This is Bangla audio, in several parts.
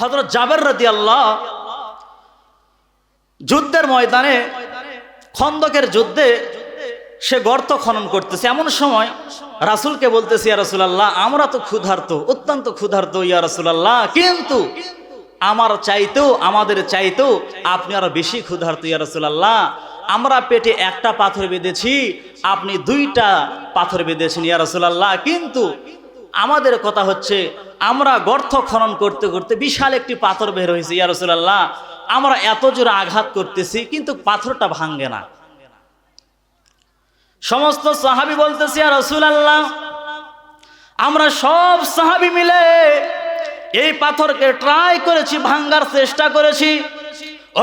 হজরত জাবের রাদি আল্লাহ যুদ্ধের ময়দানে, খন্দকের যুদ্ধে সে গর্ত খনন করতেছে। এমন সময় রাসুলকে বলতেছে, ইয়া রাসুলাল্লাহ, আমরা তো ক্ষুধার্ত, অত্যন্ত ক্ষুধার্ত, ইয়া রাসুলাল্লাহ, কিন্তু আমার চাইতেও, আমাদের চাইতেও আপনি আরও বেশি ক্ষুধার্ত, ইয়া রাসুলাল্লাহ। আমরা পেটে একটা পাথর বেঁধেছি, আপনি দুইটা পাথর বেঁধেছেন, ইয়া রাসুলাল্লাহ, কিন্তু আমাদের কথা হচ্ছে, আমরা গর্ত খনন করতে করতে বিশাল একটি পাথর বের হয়েছে, ইয়া রাসুলাল্লাহ। আমরা এত জোরে আঘাত করতেছি, কিন্তু পাথরটা ভাঙ্গে না। সমস্ত সাহাবি বলতেছি আর রসুল আল্লাহ আমরা সব সাহাবি মিলে এই পাথরকে ট্রাই করেছি, ভাঙ্গার চেষ্টা করেছি।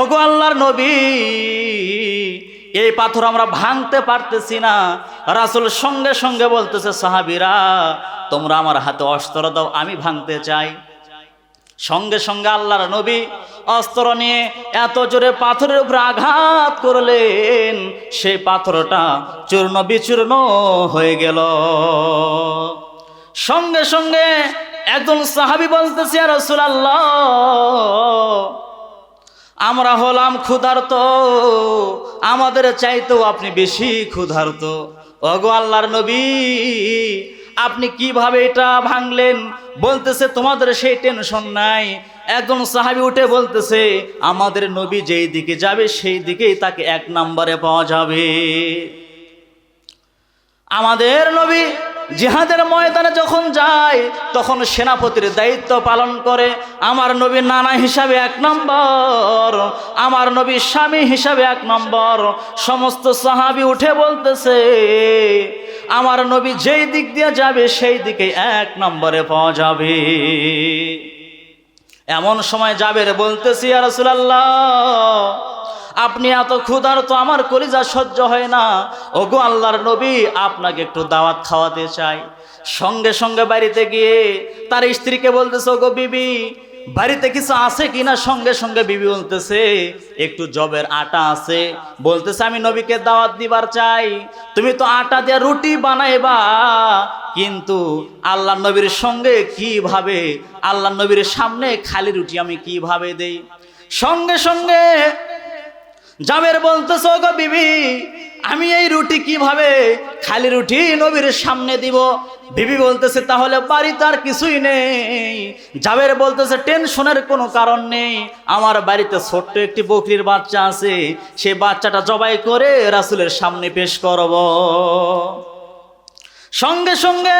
ওগো আল্লাহর নবী এই পাথর আমরা ভাঙতে পারতেছি না। রাসুল সঙ্গে সঙ্গে বলতেছে, সাহাবিরা, তোমরা আমার হাতে অস্ত্র দাও, আমি ভাঙতে চাই। সঙ্গে সঙ্গে আল্লাহর নবী অস্ত্র নিয়ে এত জোরে পাথরের উপরে আঘাত করলেন। সেই পাথরটা চূর্ণ বিচূর্ণ হয়ে গেল। সঙ্গে সঙ্গে একজন সাহাবি বলতেছি আর রসুলাল্লাহ আমরা হলাম ক্ষুধার্ত। আমাদের চাইতেও আপনি বেশি ক্ষুধার্ত। অগো আল্লাহর নবী, আপনি কীভাবে এটা ভাঙলেন? বলতেছে, তোমাদের সেই টেনশন নাই। একজন সাহাবি উঠে বলতেছে, আমাদের নবী যেই দিকে যাবে, সেই দিকেই তাকে এক নম্বরে পাওয়া যাবে। আমাদের নবী জিহাদের ময়দানে যখন যায়, তখন সেনাপতির দায়িত্ব পালন করে। আমার নবী নানা হিসাবে এক নম্বর, আমার নবী স্বামী হিসাবে এক নম্বর। সমস্ত সাহাবি উঠে বলতেছে, আমার নবী যেই দিক দিয়ে যাবে, সেই দিকে এক নম্বরে পাওয়া যাবে। এমন সময় যাবের বলতেছি আর রাসূলুল্লাহ আপনি এত ক্ষুধার তো আমার কলিজা সহ্য হয় না। ওগো আল্লাহর নবী, আপনাকে একটু দাওয়াত খাওয়াতে চাই। সঙ্গে সঙ্গে বাড়িতে গিয়ে তার স্ত্রীকে বলতেছে, ওগো বিবি, বাড়িতে কিছু আছে কিনা? সঙ্গে সঙ্গে বিবি বলতেছে, একটু জবের আটা আছে। বলতেছে, আমি নবীকে দাওয়াত দিবার চাই। তুমি তো আটা দিয়ে রুটি বানাইবা, কিন্তু আল্লাহ নবীর সঙ্গে কীভাবে আল্লাহ নবীর সামনে খালি রুটি আমি কীভাবে দেই? সঙ্গে সঙ্গে জাবের বলতেছ গো বিবি, আমি এই রুটি কীভাবে খালি রুটি নবীর সামনে দিব? বিবি বলতেছে, তাহলে বাড়িতে আর কিছুই নেই। জাবের বলতেছে, টেনশনের কোনো কারণ নেই। আমার বাড়িতে ছোট্ট একটি বকরির বাচ্চা আছে। সে বাচ্চাটা জবাই করে রাসুলের সামনে পেশ করব। সঙ্গে সঙ্গে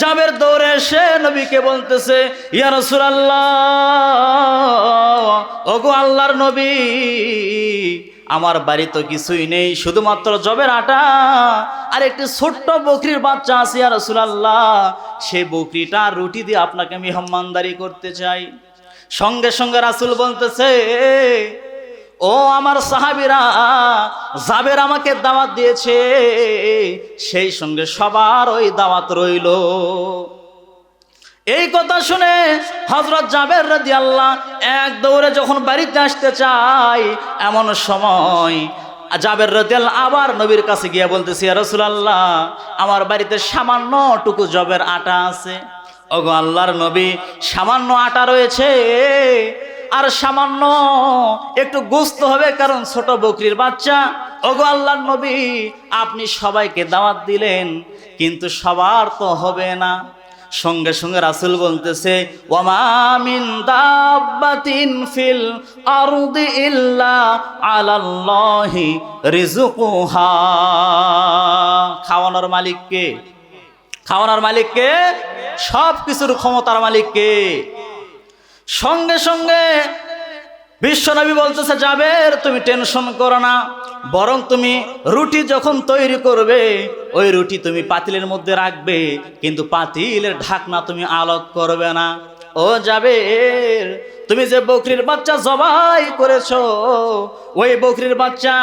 জাবের দৌড়ে এসে নবীকে বলতেছে, ইয়া রাসূলুল্লাহ, ওগো আল্লাহর নবী, আমার বাড়ি তো কিছুই নেই, শুধুমাত্র জবের আটা আর একটি ছোট্ট বকরির বাচ্চা আছে আর রাসূলুল্লাহ, সে বকরিটা রুটি দিয়ে আপনাকে আমি মেহমানদারি করতে চাই। সঙ্গে সঙ্গে রাসূল বলতেছে ও আমার সাহাবিরা, জাবের আমাকে দাওয়াত দিয়েছে, সেই সঙ্গে সবার ওই দাওয়াত রইল। এই কথা শুনে হজরত জাবের রাজি আল্লাহ এক দৌড়ে যখন বাড়িতে আসতে চাই এমন সময় জাবের রাদিয়াল আবার নবীর কাছে গিয়ে বলতেছি রসুলাল্লাহ, আমার বাড়িতে সামান্য টুকু জবের আটা আছে। ওগো আল্লাহর নবী, সামান্য আটা রয়েছে আর সামান্য একটু গুস্ত হবে, কারণ ছোট বকরির বাচ্চা। ওগো আল্লাহর নবী, আপনি সবাইকে দাওয়াত দিলেন, কিন্তু সবার তো হবে না। সঙ্গে সঙ্গে রাসুল বলতেছে ওয়ামামিন দাব্বাতিন ফিল আরদি ইল্লা আলাল্লাহি রিজুকুহা খাওয়ানোর মালিককে খাওয়ানোর মালিককে সব কিছুর ক্ষমতার মালিককে সঙ্গে সঙ্গে বিশ্বনবী বলতেছে যাবের তুমি টেনশন করো না। বরং তুমি রুটি যখন তৈরি করবে, ওই রুটি তুমি পাতিলের মধ্যে রাখবে, কিন্তু পাতিলের ঢাকনা তুমি আলোক করবে না। ও যাবের তুমি যে বকরির বাচ্চা জবাই করেছ, ওই বকরির বাচ্চা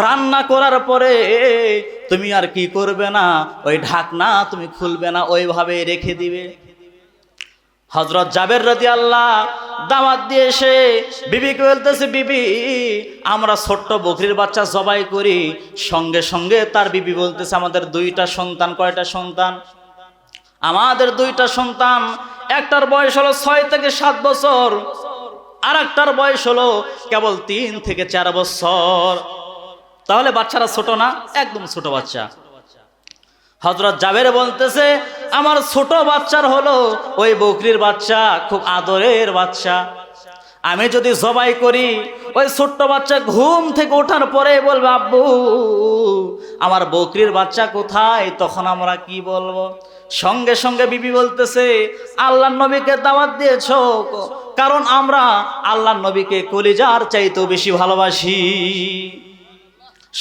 রান্না করার পরে তুমি আর কি করবে না? ওই ঢাকনা তুমি খুলবে না ওইভাবে রেখে দিবে। হজরত জাবের রদি আল্লাহ দাওয়াত দিয়ে এসে বিবিকে বলতেছে বিবি, আমরা ছোট্ট বকরির বাচ্চা জবাই করি। সঙ্গে সঙ্গে তার বিবি বলতেছে, আমাদের দুইটা সন্তান, কয়টা সন্তান? আমাদের দুইটা সন্তান, একটার বয়স হলো ছয় থেকে সাত বছর আর একটার বয়স হলো কেবল তিন থেকে চার বছর। তাহলে বাচ্চারা ছোট না? একদম ছোট বাচ্চা। হজরত জাবের বলতেছে আমার ছোট বাচ্চার হলো ওই বকরির বাচ্চা, খুব আদরের বাচ্চা। আমি যদি জবাই করি, ওই ছোট্ট বাচ্চা ঘুম থেকে ওঠার পরে বলবে, আব্বু, আমার বকরির বাচ্চা কোথায়? তখন আমরা কি বলব? সঙ্গে সঙ্গে বিবি বলতেছে আল্লাহ নবীকে দাওয়াত দিয়েছ কারণ আমরা আল্লাহ নবীকে কলিজার চাইতেও বেশি ভালোবাসি।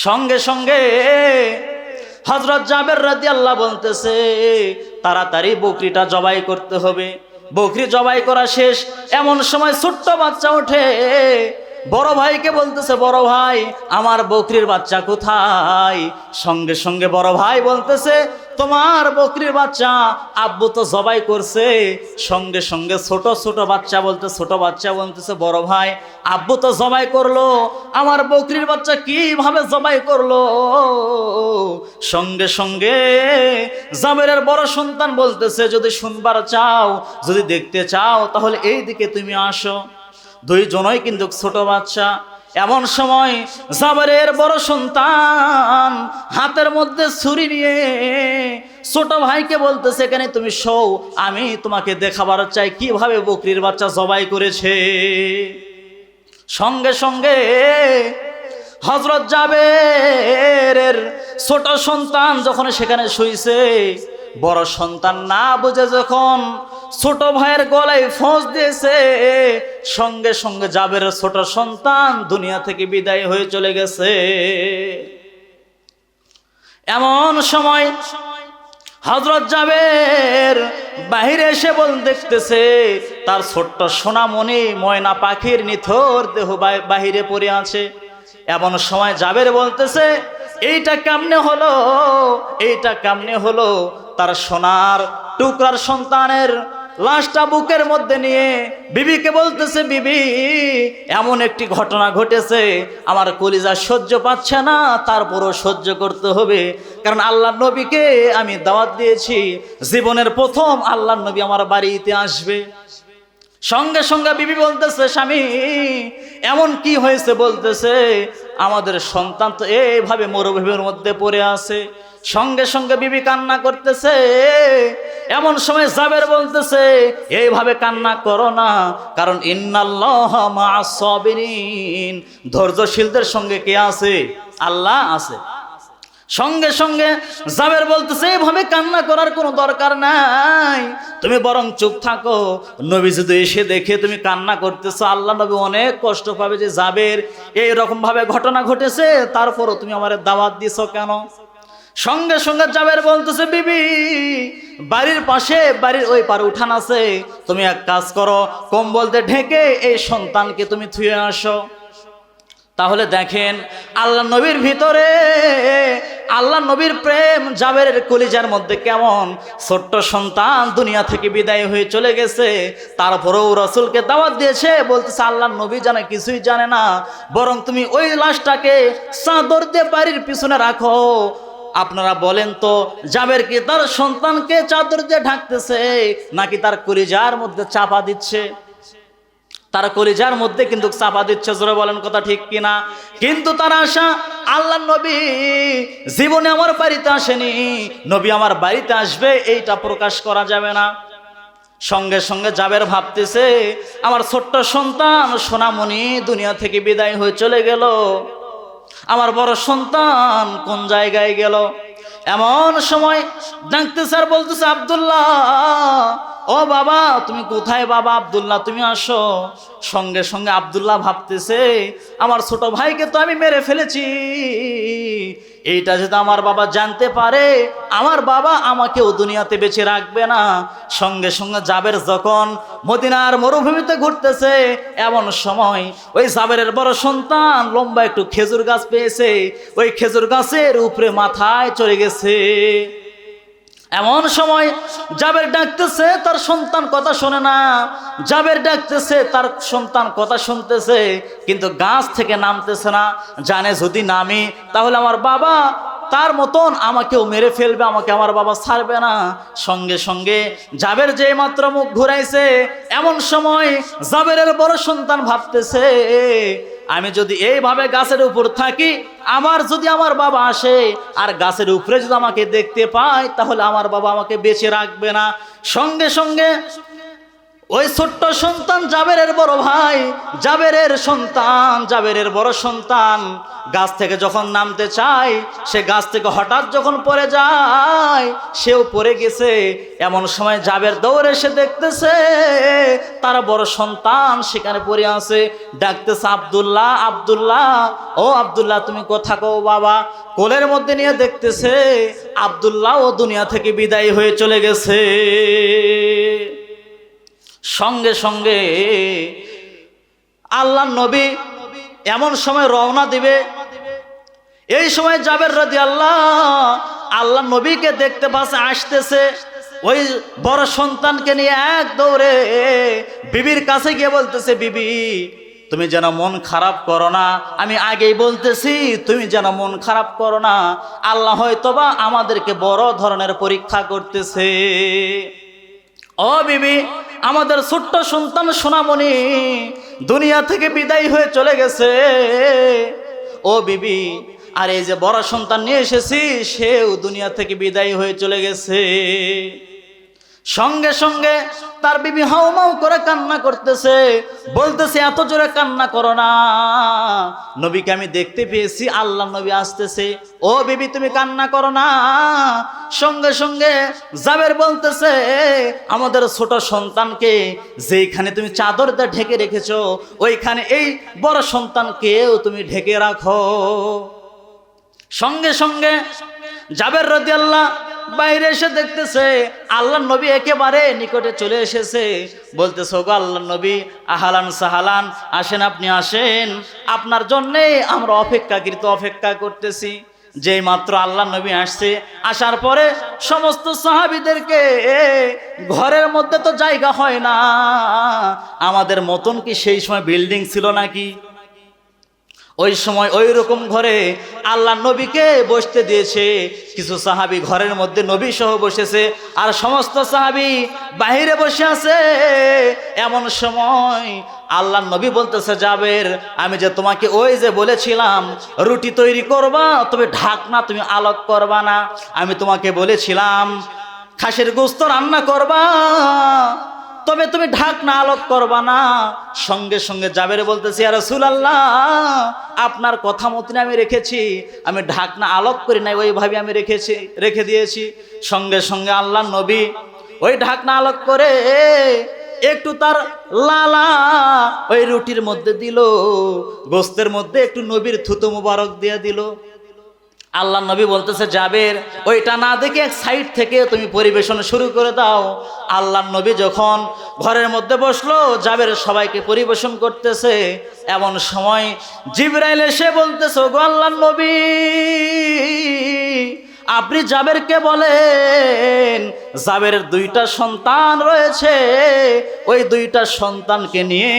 সঙ্গে সঙ্গে হজরত জাবের রাজি আল্লাহ বলতেছে, তাড়াতাড়ি বকরিটা জবাই করতে হবে। বকরি জবাই করা শেষ। এমন সময় ছোট্ট বাচ্চা ওঠে। বড় ভাইকে বলতেছে, বড় ভাই, আমার বকরির বাচ্চা কোথায়? সঙ্গে সঙ্গে বড় ভাই বলতেছে, তোমার বকরির বাচ্চা আব্বু তো জবাই করছে। সঙ্গে সঙ্গে ছোট ছোট বাচ্চা বলতে, ছোট বাচ্চা বলতেছে, বড় ভাই, আব্বু তো জবাই করল, আমার বকরির বাচ্চা কীভাবে জবাই করল? সঙ্গে সঙ্গে জাবেরের বড় সন্তান বলতেছে, যদি শুনবার চাও, যদি দেখতে চাও, তাহলে এই দিকে তুমি আসো। দুইজনই কিন্তু ছোট বাচ্চা। এমন সময় জাবেরের বড় সন্তান হাতের মধ্যে ছুরি নিয়ে ছোট ভাইকে বলতেছে, এখানে তুমি শো আমি তোমাকে দেখাবার চাই কীভাবে বকরির বাচ্চা জবাই করেছে। সঙ্গে সঙ্গে হজরত জাবের ছোট সন্তান যখন সেখানে শুইছে, বড় সন্তান না বুঝে যখন ছোট ভাইয়ের গলায় ফোঁস দিয়েছে। সঙ্গে সঙ্গে জাবের ছোট সন্তান দুনিয়া থেকে বিদায় হয়ে চলে গেছে। এমন সময় হজরত জাবের বাহিরে এসে বল দেখতেছে, তার ছোট্ট সোনামণি ময়না পাখির নিথর দেহ বাহিরে পড়ে আছে। এমন সময় জাবের বলতেছে, এইটা কেমনে হলো? এইটা কেমনে হলো? তার সোনার টুকরার সন্তানের লাশটা বুকের মধ্যে নিয়ে বিবিকে বলতেছে, বিবি, এমন একটি ঘটনা ঘটেছে। আমার কলিজা সহ্য পাচ্ছে না, তারপরও সহ্য করতে হবে। কারণ আল্লাহ নবীকে আমি দাওয়াত দিয়েছি। জীবনের প্রথম আল্লাহ নবী আমার বাড়িতে আসবে। সঙ্গে সঙ্গে বিবি বলতেছে, স্বামী, এমন কি হয়েছে? বলতেছে, আমাদের সন্তান তো এইভাবে মরুভূমির মধ্যে পড়ে আছে। সঙ্গে সঙ্গে বিবি কান্না করতেছে। এমন সময় জাবের বলতেছে, এইভাবে কান্না করো না, কারণ ইন্নাল্লাহ মাসবিরিন ধৈর্যশীলদের সঙ্গে কে আছে? আল্লাহ আছে। সঙ্গে সঙ্গে জাবের বলতেছে, এইভাবে কান্না করার কোনো দরকার নাই। তুমি বরং চুপ থাকো। নবী যদি এসে দেখে তুমি কান্না করতেছো, আল্লাহ নবী অনেক কষ্ট পাবে যে জাবের এইরকম ভাবে ঘটনা ঘটেছে, তারপরও তুমি আমার দাওয়াত দিছো কেন? সঙ্গে সঙ্গে জাবের বলতেছে, বিবি, বাড়ির পাশে বাড়ির ওই পার উঠান আছে। তুমি এক কাজ করো, কম্বলতে ঢেকে এই সন্তানকে তুমি থুয়ে আসো। তাহলে দেখেন, আল্লাহ নবীর ভিতরে, আল্লাহ নবীর প্রেম জাবের কলিজার মধ্যে কেমন? ছোট্ট সন্তান দুনিয়া থেকে বিদায় হয়ে চলে গেছে। তারপরেও রসুলকে দাওয়াত দিয়েছে, বলতেছে, আল্লাহ নবী জানে কিছুই জানে না, বরং তুমি ওই লাশটাকে চাদর দিয়ে বাড়ির পিছনে রাখো। আপনারা বলেন তো, জাবের কি তার সন্তানকে চাদর দিয়ে ঢাকতেছে? নাকি তার কলিজার মধ্যে চাপা দিচ্ছে? তার কলিজার মধ্যে কিন্তু চাপা দিচ্ছে, জোরে বলেন কথা ঠিক কিনা? কিন্তু তার আশা আল্লাহ নবী জীবনে আমার বাড়িতে আসেনি। নবী আমার বাড়িতে আসবে, এইটা প্রকাশ করা যাবে না। সঙ্গে সঙ্গে জাবের ভাবতেছে, আমার ছোট্ট সন্তান সোনামণি দুনিয়া থেকে বিদায় হয়ে চলে গেল। আমার বড় সন্তান কোন জায়গায় গেল? এমন সময় ডাকতে স্যার বলতেছে, আবদুল্লাহ, ও বাবা, তুমি কোথায় বাবা? আবদুল্লাহ, তুমি আসো। সঙ্গে সঙ্গে আবদুল্লাহ ভাবতেছে, আমার ছোট ভাইকে তো আমি মেরে ফেলেছি। এইটা যদি আমার বাবা জানতে পারে, আমার বাবা আমাকেও দুনিয়াতে বেঁচে রাখবে না। সঙ্গে সঙ্গে জাবের যখন মদিনার মরুভূমিতে ঘুরতেছে, এমন সময় ওই জাবেরের বড় সন্তান লম্বা একটু খেজুর গাছ পেয়েছে। ওই খেজুর গাছের উপরে মাথায় চড়ে গেছে। এমন সময় জাবের ডাকতেছে, তার সন্তান কথা শোনে না। জাবের ডাকতেছে, তার সন্তান কথা শুনতেছে, কিন্তু গাছ থেকে নামতেছে না। জানে যদি নামি, তাহলে আমার বাবা তার মতন আমাকেও মেরে ফেলবে, আমাকে আমার বাবা ছাড়বে না। সঙ্গে সঙ্গে জাবের যে মাত্র মুখ ঘুরাইছে, এমন সময় জাবেরের বড় সন্তান ভাবতেছে আমি যদি এইভাবে গাছের উপর থাকি, আমার যদি আমার বাবা আসে, আর গাছের উপরে যদি আমাকে দেখতে পায়, তাহলে আমার বাবা আমাকে বেঁচে রাখবে না। সঙ্গে সঙ্গে ওই ছোট্ট সন্তান জাবেরের বড় ভাই, জাবেরের সন্তান, জাবেরের বড় সন্তান। গাছ থেকে যখন নামতে চায়, সে গাছ থেকে হঠাৎ যখন পড়ে যায়, সেও পড়ে গেছে। এমন সময় জাবের দৌড়ে সে দেখতেছে, তার বড় সন্তান সেখানে পড়ে আছে। ডাকতেছে, আব্দুল্লাহ আব্দুল্লাহ, ও আব্দুল্লাহ, তুমি কোথা কো বাবা? কোলের মধ্যে নিয়ে দেখতেছে, আব্দুল্লাহ ও দুনিয়া থেকে বিদায় হয়ে চলে গেছে। সঙ্গে সঙ্গে আল্লাহ নবী এমন সময় রওনা দিবে। এই সময় যাবের রাজি আল্লাহ আল্লাহ নবীকে দেখতে পাচ্ছে, আসতেছে। ওই বড় সন্তানকে নিয়ে এক দৌড়ে বিবির কাছে গিয়ে বলতেছে, বিবি, তুমি যেন মন খারাপ করো না। আমি আগেই বলতেছি, তুমি যেন মন খারাপ করো না। আল্লাহ হয়তোবা আমাদেরকে বড় ধরনের পরীক্ষা করতেছে। ও বিবি আমাদের ছোট্ট সন্তান সোনামণি দুনিয়া থেকে বিদায় হয়ে চলে গেছে। ও বিবি, আর এই যে বড় সন্তান নিয়ে এসেছি, সেও দুনিয়া থেকে বিদায় হয়ে চলে গেছে। সঙ্গে সঙ্গে তার বিবি হাউমাউ করে কান্না করতেছে। বলতেছে, এত জোরে কান্না করো না। নবীকে আমি দেখতে পেয়েছি, আল্লাহ নবী আসতেছে, ও বিবি, তুমি কান্না করো না। সঙ্গে সঙ্গে জাবের বলতেছে, আমাদের ছোট সন্তানকে যেইখানে তুমি চাদর দিয়ে ঢেকে রেখেছো, ওইখানে এই বড় সন্তানকেও তুমি ঢেকে রাখো। সঙ্গে সঙ্গে জাবের রদি আল্লাহ বাইরে এসে দেখতেছে আল্লাহ নবী একেবারে নিকটে চলে এসেছে। বলতেছে গো আল্লাহ নবী, আহালান সাহালান, আসেন আপনি, আসেন। আপনার জন্যে আমরা অপেক্ষাকৃত অপেক্ষা করতেছি। যেই মাত্র আল্লাহ নবী আসছে, আসার পরে সমস্ত সাহাবিদেরকে ঘরের মধ্যে তো জায়গা হয় না। আমাদের মতন কি সেই সময় বিল্ডিং ছিল নাকি? ওই সময় ওই রকম ঘরে আল্লাহ নবীকে বসতে দিয়েছে। কিছু সাহাবি ঘরের মধ্যে নবী সহ বসেছে। আর সমস্ত সাহাবি বাহিরে বসে আছে। এমন সময় আল্লাহ নবী বলতেছে যাবের আমি যে তোমাকে ওই যে বলেছিলাম, রুটি তৈরি করবা, তবে ঢাকনা তুমি আলোক করবা না। আমি তোমাকে বলেছিলাম, খাসের গোস্ত রান্না করবা। তবে তুমি ঢাকনা আলোক করবা না। সঙ্গে সঙ্গে যাবের বলতেছি আর আল্লাহ আপনার কথা মতন আমি রেখেছি। আমি ঢাকনা আলোক করি নাই, ওইভাবে আমি রেখেছি, রেখে দিয়েছি। সঙ্গে সঙ্গে আল্লাহ নবী ওই ঢাকনা আলোক করে একটু তার লালা ওই রুটির মধ্যে দিল, গোস্তের মধ্যে একটু নবীর থুতো মুবারক দিয়ে দিল। আল্লাহ নবী বলতেছে, জাবের, ওইটা না দেখে এক সাইড থেকে তুমি পরিবেশন শুরু করে দাও। আল্লাহ নবী যখন ঘরের মধ্যে বসল, জাবের সবাইকে পরিবেশন করতেছে। এমন সময় জিবরাইল এসে বলতেছে গো আল্লাহ নবী, আপনি জাবেরকে বলেন জাবেরের দুইটা সন্তান রয়েছে। ওই দুইটা সন্তানকে নিয়ে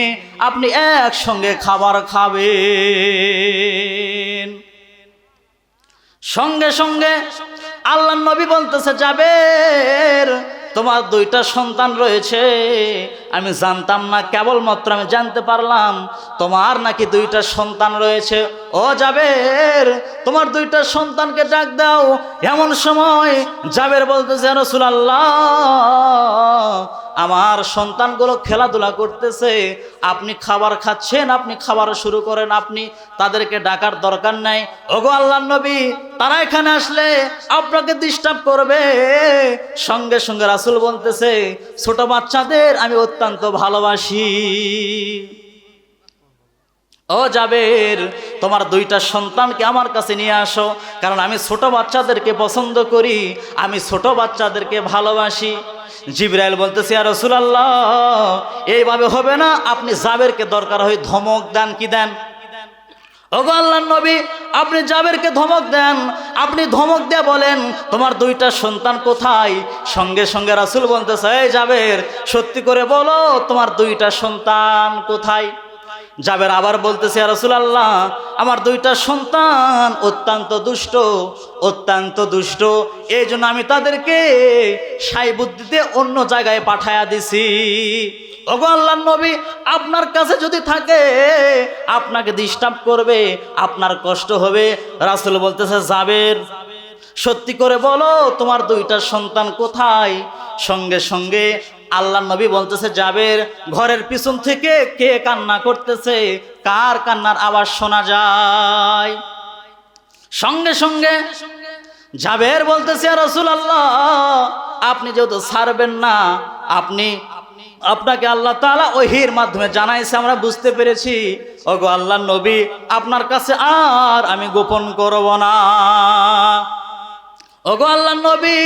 আপনি একসঙ্গে খাবার খাবেন। সঙ্গে সঙ্গে আল্লাহ নবী বলতেছে যাবের তোমার দুইটা সন্তান রয়েছে। আমি জানতাম না, কেবলমাত্র আমি জানতে পারলাম তোমার নাকি দুইটা সন্তান রয়েছে। ও যাবের তোমার দুইটা সন্তানকে ডাক দাও। এমন সময় যাবের বলতেছে রসুলাল্লাহ আমার সন্তানগুলো খেলাধুলা করতেছে, আপনি খাবার খাচ্ছেন, আপনি খাবার শুরু করেন, আপনি তাদেরকে ডাকার দরকার নাই। ওগো আল্লাহ নবী, তারা এখানে আসলে আপনাকে ডিস্টার্ব করবে। সঙ্গে সঙ্গে রাসুল বলতেছে, ছোট বাচ্চাদের আমি অত্যন্ত ভালোবাসি। ও জাবের, তোমার দুইটা সন্তানকে আমার কাছে নিয়ে আসো, কারণ আমি ছোট বাচ্চাদেরকে পছন্দ করি, আমি ছোট বাচ্চাদেরকে ভালোবাসি। জিব্রাইল বলতেছে আর রসুল আল্লাহ এইভাবে হবে না, আপনি জাবেরকে দরকার হয় ধমক দেন, কি দেন? ওগো আল্লাহ নবী, আপনি জাবেরকে ধমক দেন, আপনি ধমক দিয়ে বলেন, তোমার দুইটা সন্তান কোথায়? সঙ্গে সঙ্গে রাসুল বলতেছে, এই জাবের, সত্যি করে বলো, তোমার দুইটা সন্তান কোথায়? জাবের আবার বলতেছে রসুল আল্লাহ আমার দুইটা সন্তান অত্যন্ত দুষ্ট অত্যন্ত দুষ্ট। এই জন্য আমি তাদেরকে সাই বুদ্ধিতে অন্য জায়গায় পাঠায়া দিছি। ওগো আল্লাহ নবী, আপনার কাছে যদি থাকে, আপনাকে ডিস্টার্ব করবে, আপনার কষ্ট হবে। রাসুল বলতেছে, জাবের, সত্যি করে বলো, তোমার দুইটা সন্তান কোথায়? সঙ্গে সঙ্গে আল্লাহ নবী বলতেছে, জাবের ঘরের পিছন থেকে কে কান্না করতেছে? কার কান্নার আওয়াজ শোনা যায়? সঙ্গে সঙ্গে জাবের বলতেছে রসুল আল্লাহ আপনি যেহেতু ছাড়বেন না, আপনি, আপনাকে আল্লাহ তাআলা ওহির মাধ্যমে জানাইছে, আমরা বুঝতে পেরেছি। ওগো আল্লাহ নবী, আপনার কাছে আর আমি গোপন করব না। ওগো আল্লাহ নবী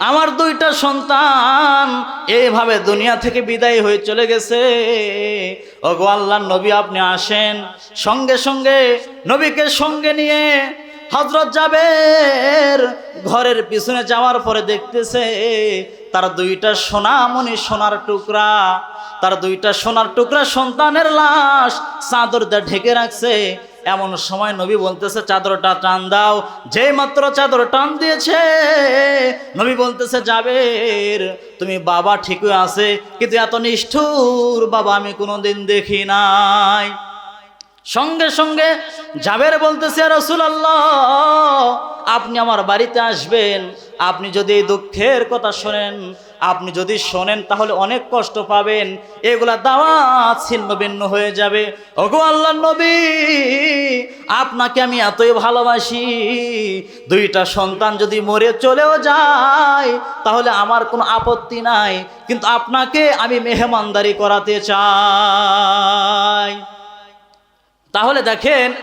আমার দুইটা সন্তান এইভাবে দুনিয়া থেকে বিদায় হয়ে চলে গেছে। ওগো আল্লাহ নবী, আপনি আসেন সঙ্গে সঙ্গে নবীকে সঙ্গে নিয়ে হজরত যাবের ঘরের পিছনে যাওয়ার পরে দেখতেছে তার দুইটা সোনামণি সোনার টুকরা। তার দুইটা সোনার টুকরা সন্তানের লাশ চাদর দিয়ে ঢেকে রাখছে। এমন সময় নবী বলতেছে, চাদরটা টান দাও। যেই মাত্র চাদর টান দিয়েছে, নবী বলতেছে যাবের তুমি বাবা ঠিকই আছে, কিন্তু এত নিষ্ঠুর বাবা আমি কোনোদিন দেখি নাই। সঙ্গে সঙ্গে জাবের বলতেছে রসুল আল্লাহ আপনি আমার বাড়িতে আসবেন। আপনি যদি এই দুঃখের কথা শোনেন আপনি যদি শোনেন, তাহলে অনেক কষ্ট পাবেন। এগুলা দাওয়া ছিন্ন ভিন্ন হয়ে যাবে। ওগো আল্লাহ নবী, আপনাকে আমি এতই ভালোবাসি। দুইটা সন্তান যদি মরে চলেও যায়, তাহলে আমার কোনো আপত্তি নাই। কিন্তু আপনাকে আমি মেহমানদারি করাতে চাই। তাহলে দেখেন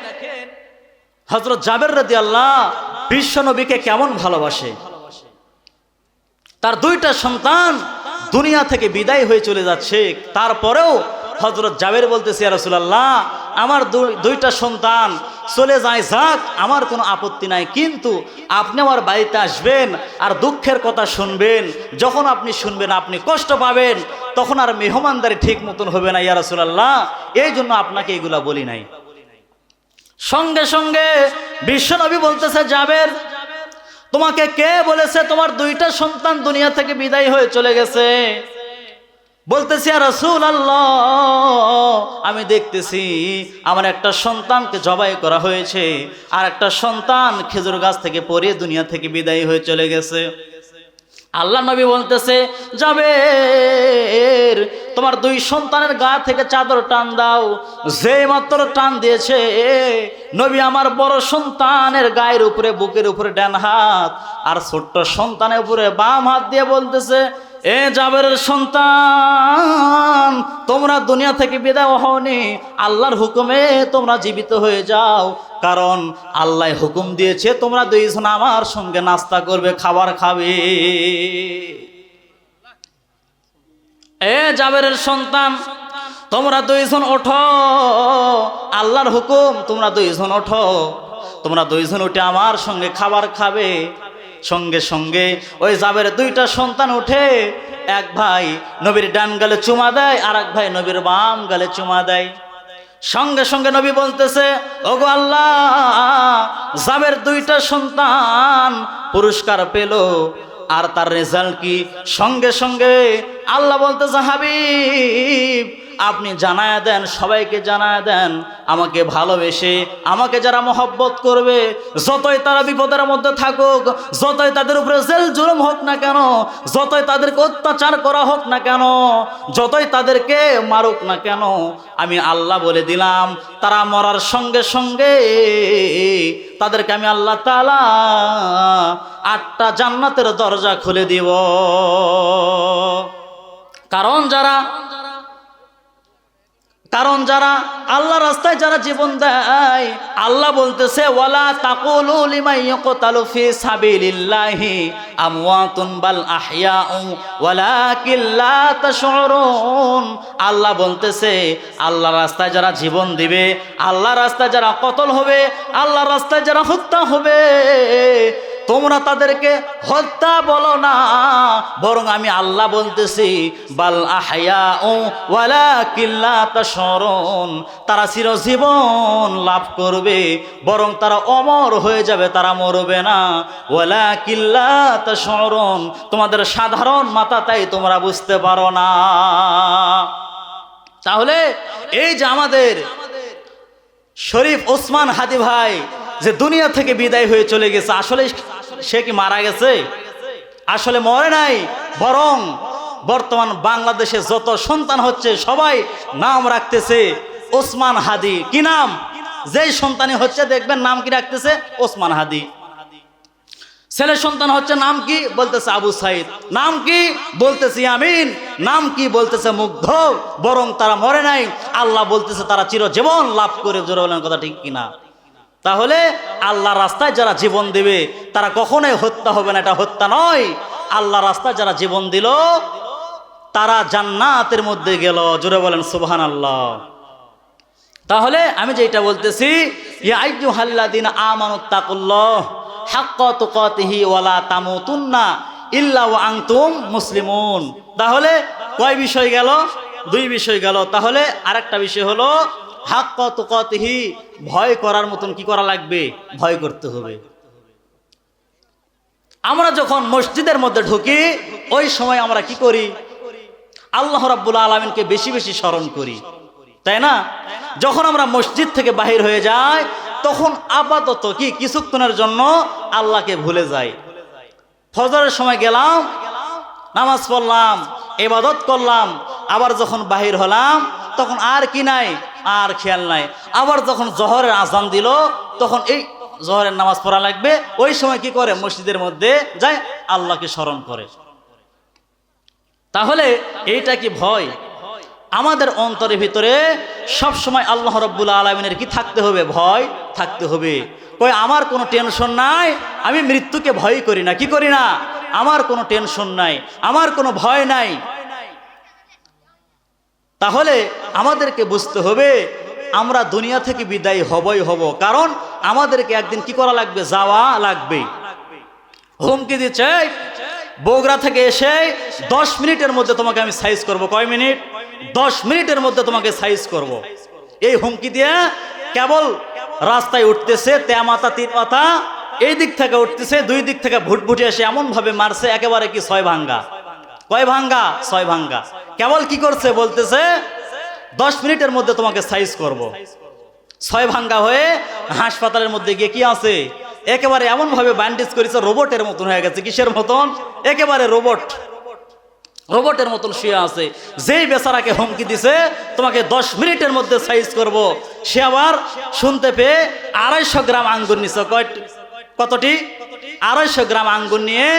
হজরত জাবের রদি আল্লাহ বিশ্ব নবীকে কেমন ভালোবাসে। তার দুইটা সন্তান দুনিয়া থেকে বিদায় হয়ে চলে যাচ্ছে। তারপরেও হজরত জাবের বলতেছে রসুলাল্লাহ, আমার দুইটা সন্তান চলে যায় যাক, আমার কোনো আপত্তি নাই। কিন্তু আপনি আমার বাড়িতে আসবেন আর দুঃখের কথা শুনবেন। যখন আপনি শুনবেন, আপনি কষ্ট পাবেন। তখন আর মেহমানদারি ঠিক মতন হবে না, ইয়া রসুলাল্লাহ। এই জন্য আপনাকে এগুলা বলি নাই। সঙ্গে সঙ্গে বিশ্বনবী বলতেছে যাবের তোমাকে কে বলেছে তোমার দুইটা সন্তান দুনিয়া থেকে বিদায় হয়ে চলে গেছে? বলতেছি আর রসুল আল্লাহ আমি দেখতেছি আমার একটা সন্তানকে জবাই করা হয়েছে, আর একটা সন্তান খেজুর গাছ থেকে পরে দুনিয়া থেকে বিদায় হয়ে চলে গেছে। আল্লাহ নবী বলতেছে যাবে তোমার দুই সন্তানের গা থেকে চাদর টান দাও। যে মাত্র টান দিয়েছে, নবী আমার বড় সন্তানের গায়ের উপরে, বুকের উপরে ডান হাত আর ছোট্ট সন্তানের উপরে বাম হাত দিয়ে বলতেছে, এ জাবের সন্তান, তোমরা দুনিয়া থেকে বিদায় হওনি। আল্লাহর হুকুমে তোমরা জীবিত হয়ে যাও। কারণ আল্লাহ হুকুম দিয়েছে, তোমরা দুইজন আমার সঙ্গে নাস্তা করবে, খাবার খাবে। এ জাবেরের সন্তান, তোমরা দুইজন ওঠো। আল্লাহর হুকুম, তোমরা দুইজন ওঠো। তোমরা দুইজন উঠে আমার সঙ্গে খাবার খাবে। সঙ্গে সঙ্গে ওই জাবের দুইটা সন্তান উঠে, এক ভাই নবীর ডান গালে চুমা দেয় আর এক ভাই নবীর বাম গালে চুমা দেয়। সঙ্গে সঙ্গে নবী বলতেছে ওগো আল্লাহ জাবের দুইটা সন্তান পুরস্কার পেল। আর তার রেজাল্ট কি? সঙ্গে সঙ্গে আল্লাহ বলতেছে হাবিব, আপনি জানায় দেন, সবাইকে জানায় দেন, আমাকে ভালোবেসে, আমাকে যারা মহব্বত করবে, যতই তারা বিপদের মধ্যে থাকুক, যতই তাদের উপরে জেল জুলুম হোক না কেন, যতই তাদেরকে অত্যাচার করা হোক না কেন, যতই তাদেরকে মারুক না কেন, আমি আল্লাহ বলে দিলাম, তারা মরার সঙ্গে সঙ্গে তাদেরকে আমি আল্লাহ তালা আটটা জান্নাতের দরজা খুলে দিব। কারণ যারা কারণ যারা আল্লাহ রাস্তায় যারা জীবন দেয়, আল্লাহ বলতেছে আল্লাহ বলতেছে আল্লাহ রাস্তায় যারা জীবন দিবে আল্লাহ রাস্তায় যারা কতল হবে আল্লাহ রাস্তায় যারা হত্যা হবে তোমরা তাদেরকে হত্যা বলো না, বরং আমি আল্লাহ বলতেছি, বাল আহায়া ও ওয়ালা কিল্লা স্মরণ তারা চিরজীবন লাভ করবে, বরং তারা অমর হয়ে যাবে, তারা মরবে না। ওয়ালা কিল্লা স্মরণ তোমাদের সাধারণ মাথা তাই তোমরা বুঝতে পারো না। তাহলে এই যে আমাদের শরীফ ওসমান হাদি ভাই যে দুনিয়া থেকে বিদায় হয়ে চলে গেছে, আসলে সে কি মারা গেছে? আসলে মরে নাই, বরং বর্তমান বাংলাদেশে যত সন্তান হচ্ছে, সবাই নাম রাখতেছে ওসমান হাদি। কি নাম? যেই সন্তানই হচ্ছে, দেখবেন নাম কি রাখতেছে? ওসমান হাদি। ছেলে সন্তান হচ্ছে, নাম কি? বলতেছে আবু সাইদ। নাম কি? বলতেছে আমিন নাম কি? বলতেছে মুগ্ধ। বরং তারা মরে নাই। আল্লাহ বলতেছে, তারা চিরজীবন লাভ করে। জোরে কথা ঠিক কিনা? তাহলে আল্লাহ রাস্তায় যারা জীবন দেবে তারা কখনোই হত্যা হবে না, এটা হত্যা নয়। আল্লাহ রাস্তায় যারা জীবন দিল, তারা জান্নাতের মধ্যে গেল। জোরে বলেন সুবহান আল্লাহ তাহলে আমি যেটা বলতেছি, ইয়া আইয়ুহাল্লাযিনা আমানুত তাকুল্লাহ হাক্কা তুকাতিহি ওয়ালা তামুতুন্না ইল্লা ওয়া আনতুম মুসলিমুন। তাহলে কয় বিষয় গেল? দুই বিষয় গেল। তাহলে আরেকটা বিষয় হলো, হাক্কা তুকাতিহি, ভয় করার মতন কি করা লাগবে? ভয় করতে হবে। আমরা যখন মসজিদের মধ্যে ঢুকি, ওই সময় আমরা কি করি? আল্লাহ রাব্বুল আলমিনকে বেশি বেশি স্মরণ করি। তাই না? যখন আমরা মসজিদ থেকে বাহির হয়ে যাই, তখন আপাতত কি? কিছুক্ষণের জন্য আল্লাহকে ভুলে যাই। ফজরের সময় গেলাম, নামাজ পড়লাম এবাদত করলাম, আবার যখন বাহির হলাম, তখন আর কি নাই, আর খেয়াল নাই। আবার যখন জহরের আজান দিল, তখন এই জহরের নামাজ পড়া লাগবে, ওই সময় কি করে? মসজিদের মধ্যে যায়, আল্লাহকে স্মরণ করে। তাহলে এইটা কি ভয়? আমাদের অন্তরের ভিতরে সব সময় আল্লাহ রব্বুল আলমিনের কি থাকতে হবে? ভয় থাকতে হবে। কই, আমার কোনো টেনশন নাই, আমি মৃত্যুকে ভয় করি না। কি করি না? আমার কোনো টেনশন নাই, আমার কোনো ভয় নাই। তাহলে আমাদেরকে বুঝতে হবে আমরা দুনিয়া থেকে বিদায় হবই হব। কারণ আমাদেরকে একদিন কি করা লাগবে? যাওয়া লাগবে হুমকি দিচ্ছে, বগুড়া থেকে এসে দশ মিনিটের মধ্যে তোমাকে আমি সাইজ করব। কয় মিনিট? দশ মিনিটের মধ্যে তোমাকে সাইজ করব। এই হুমকি দিয়ে কেবল রাস্তায় উঠতেছে, তে মাথা, তিন মাথা, এই দিক থেকে উঠতেছে, দুই দিক থেকে ভুটভুটে এসে এমন ভাবে মারছে, একেবারে কি ছয় ভাঙ্গা? কয় ভাঙ্গা? ছয় ভাঙ্গা। কেবল কি করছে বলতেছে দশ মিনিটের মধ্যে তোমাকে সাইজ করব। ছয় ভাঙ্গা হয়ে হাসপাতালের মধ্যে গিয়ে কি আছে? একেবারে এমন ভাবে ব্যান্ডেজ করেছে রোবটের মতন হয়ে গেছে, কিসের মতন? একেবারে রোবট রোবটের মতন শুয়ে আছে। যেই বেচারাকে হুমকি দিছে, তোমাকে দশ মিনিটের মধ্যে সাইজ করব। সে আবার শুনতে পেয়ে আড়াইশো গ্রাম আঙ্গুর নিছে। কয় কতটি? আড়াইশো গ্রাম আঙ্গুর নিয়ে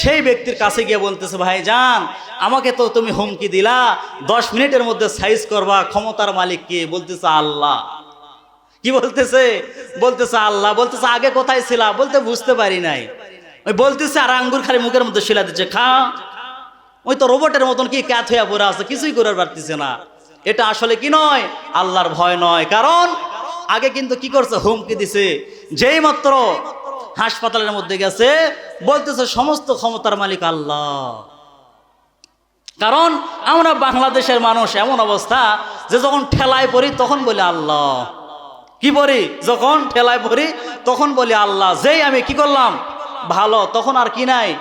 সেই ব্যক্তির কাছে গিয়ে বলতেছে, ভাই যান, আমাকে তো তুমি হুমকি দিলা, দশ মিনিটের মধ্যে সাইজ করবা, ক্ষমতার মালিক কে? বলতেছে, আল্লাহ। কি বলতেছে? বলতেছে, আল্লাহ। বলতেছে, আগে কোথায় ছিলা? বলতে বুঝতে পারি নাই। ওই বলতেছে, আর আঙ্গুর খালি মুখের মধ্যে শিলা দিচ্ছে, খা। ওই তো রোবটের মতন কি ক্যাথ হইয়া পড়ে আছে, কিছুই করার পারতেছে না। এটা আসলে কি নয়? আল্লাহর ভয় নয়। কারণ আগে কিন্তু কি করছে? হুমকি দিছে। যেই মাত্র হাসপাতালের মধ্যে গেছে, বলতেছে, সমস্ত ক্ষমতার মালিক আল্লাহ। কারণ আমরা বাংলাদেশের মানুষ, এমন অবস্থা যে যখন ঠেলায় পড়ি, তখন বলি আল্লাহ। কি পড়ি? যখন ঠেলায় পড়ি, তখন বলি আল্লাহ। যেই আমি কি করলাম? ভালো। তখন আর কি নাই?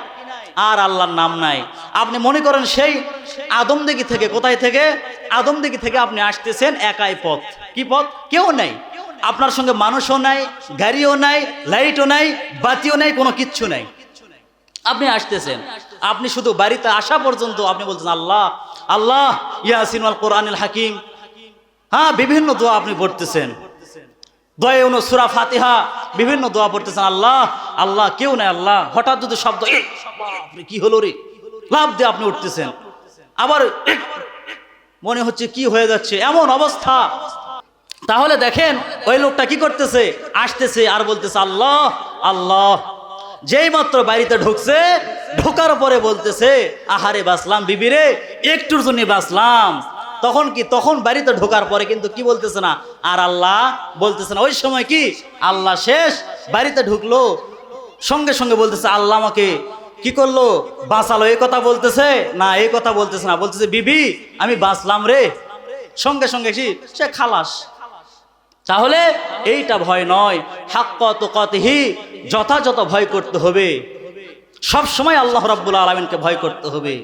আর আল্লাহর নাম নাই। আপনি মনে করেন সেই আদমদিঘি থেকে কোথায় থেকে? আদমদিঘি থেকে আপনি আসতেছেন একাই পথ। কি পথ? কেউ নেই। আপনার সঙ্গে মানুষও নাই গাড়িও নাই লাইটও নাই বাতিও নাই কোনো কিচ্ছু নাই। আপনি আসতেছেন। আপনি শুধু বাড়িতে আসা পর্যন্ত আপনি বলছেন আল্লাহ আল্লাহ ইয়াসিন আল কোরআনুল হাকিম। হ্যাঁ বিভিন্ন দোয়া আপনি পড়তেছেন। দয়ে সুরা ফাতিহা বিভিন্ন দোয়া পড়তেছেন আল্লাহ আল্লাহ কেউ নাই আল্লাহ। হঠাৎ যদি শব্দ "এ, বাপরে, কি হলো রে? লাভ দিয়ে আপনি উঠতেছেন। আবার মনে হচ্ছে কি হয়ে যাচ্ছে? এমন অবস্থা। তাহলে দেখেন, ওই লোকটা কি করতেছে? আসতেছে আর বলতেছে, আল্লাহ আল্লাহ। যেই মাত্র বাড়িতে ঢুকছে, ঢোকার পরে বলতেছে, আহারে বাসলাম বিবিরে, একটুর জন্য বাসলাম তখন কি, তখন বাড়িতে ঢোকার পরে কিন্তু কি বলতেছে না, আর আল্লাহ? বলতেছে না। ওই সময় কি, আল্লাহ শেষ, বাড়িতে ঢুকলো, সঙ্গে সঙ্গে বলতেছে, আল্লাহ আমাকে কি করল? বাঁচালো। এই কথা বলতেছে? না এই কথা বলতেছে না। বলতেছে, বিবি, আমি বাঁচলাম রে। সঙ্গে সঙ্গে সে খালাস। তাহলে এইটা ভয় নয়। হাক্কত যথাযথ ভয় করতে হবে। সব সময় আল্লাহ রাব্বুল আলমিনকে ভয় করতে হবে।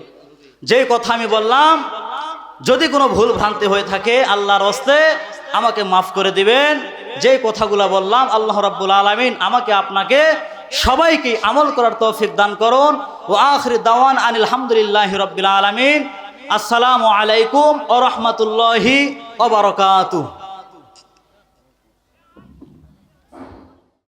যে কথা আমি বললাম, যদি কোনো ভুল ভ্রান্তি হয়ে থাকে, আল্লাহর হস্তে আমাকে মাফ করে দিবেন। যে কথাগুলো বললাম, আল্লাহ রাব্বুল আলমিন আমাকে, আপনাকে সবাইকে আমল করার তৌফিক দান করুন। ও আখরি দাওয়ান আনিল হামদুলিল্লাহ রব্বিল আলমিন। আসসালামু আলাইকুম ও রহমতুল্লাহি ওবরকাতুহ